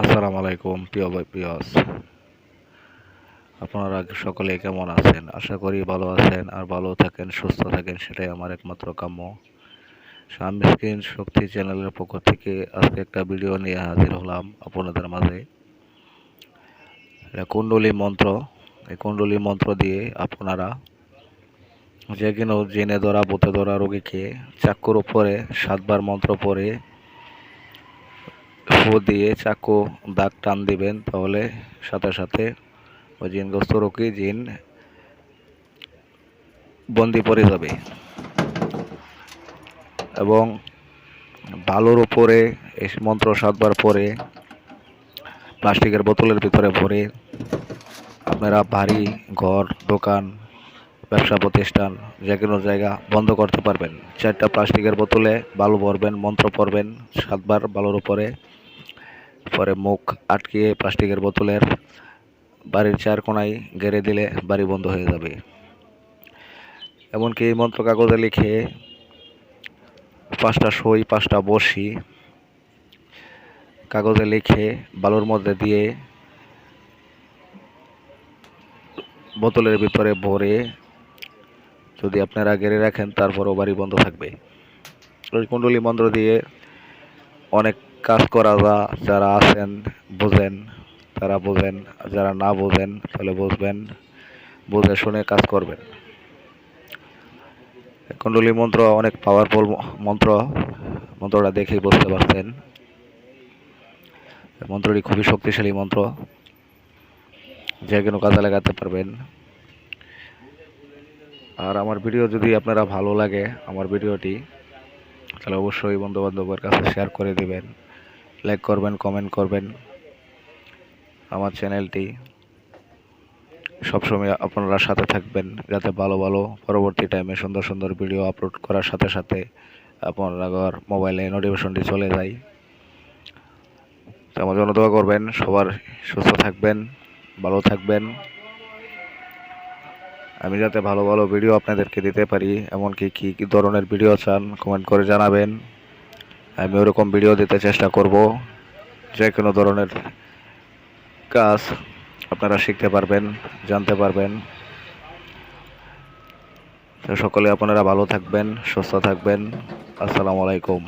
আসসালামু আলাইকুম, প্রিয় প্রিয়স আপনারা সকলে কেমন আছেন? আশা করি ভালো আছেন আর ভালো থাকেন, সুস্থ থাকেন, সেটাই আমার একমাত্র কাম্য। স্বামী স্ক্রিন শক্তি চ্যানেলের পক্ষ থেকে আজকে একটা ভিডিও নিয়ে হাজির হলাম আপনাদের মাঝে। এটা কুণ্ডলী মন্ত্র। এই কুণ্ডলী মন্ত্র দিয়ে আপনারা যে কোনো জেনে ধরা বোতে ধরা, রোগীকে চাক্কুর উপরে সাতবার মন্ত্র পড়ে ফু দিয়ে চাকু দাগ টান দিবেন, তাহলে সাথে সাথে ওই জিনগ্রস্ত রোগী জিন বন্দি পড়ে যাবে। এবং বালুর উপরে এই মন্ত্র সাতবার পরে, প্লাস্টিকের বোতলের ভিতরে ভরে আপনারা বাড়ি, ঘর, দোকান, ব্যবসা প্রতিষ্ঠান, যে কোনো জায়গা বন্ধ করতে পারবেন। চারটা প্লাস্টিকের বোতলে বালু ভরবেন, মন্ত্র পড়বেন, সাতবার বালুর উপরে। পরে মুখ আটকিয়ে প্লাস্টিকের বোতলের বাড়ির চার কোনায় গেড়ে দিলে বাড়ি বন্ধ হয়ে যাবে। এমনকি এই মন্ত্র কাগজে লিখে পাঁচটা সই, পাঁচটা বসি কাগজে লিখে বালুর মধ্যে দিয়ে বোতলের ভিতরে ভরে যদি আপনারা গেড়ে রাখেন, তারপরও বাড়ি বন্ধ থাকবে। ওই কুণ্ডলী মন্ত্র দিয়ে অনেক কাজ করা যা যারা আছেন, বোঝেন, তারা বোঝেন, যারা না বোঝেন, তাহলে বুঝবেন, বুঝে শুনে কাজ করবেন। কুণ্ডলী মন্ত্র অনেক পাওয়ারফুল মন্ত্র। মন্ত্রটা দেখেই বুঝতে পারছেন। মন্ত্রটি খুবই শক্তিশালী মন্ত্র। যে কোনো কাজে লাগাতে পারবেন। আর আমার ভিডিও যদি আপনারা ভালো লাগে, আমার ভিডিওটি, তাহলে অবশ্যই বন্ধু বান্ধবের কাছে শেয়ার করে দেবেন। লাইক করবেন কমেন্ট করবেন। আমার চ্যানেলটি সবসময় আপনারা সাথে থাকবেন, যাতে ভালো ভালো পরবর্তী টাইমে সুন্দর সুন্দর ভিডিও আপলোড করার সাথে সাথে আপনার মোবাইলে নোটিফিকেশনটি চলে যায়। তো আমার জন্য করবেন, সবার সুস্থ থাকবেন, ভালো থাকবেন। আমি যাতে ভালো ভালো ভিডিও আপনাদেরকে দিতে পারি, এমনকি কী কী ধরনের ভিডিও চান কমেন্ট করে জানাবেন। আমি ওরকম ভিডিও দিতে চেষ্টা করব। যে কোনো ধরনের কাজ আপনারা শিখতে পারবেন, জানতে পারবেন। তো সকলে আপনারা ভালো থাকবেন, সুস্থ থাকবেন। আসসালামু আলাইকুম।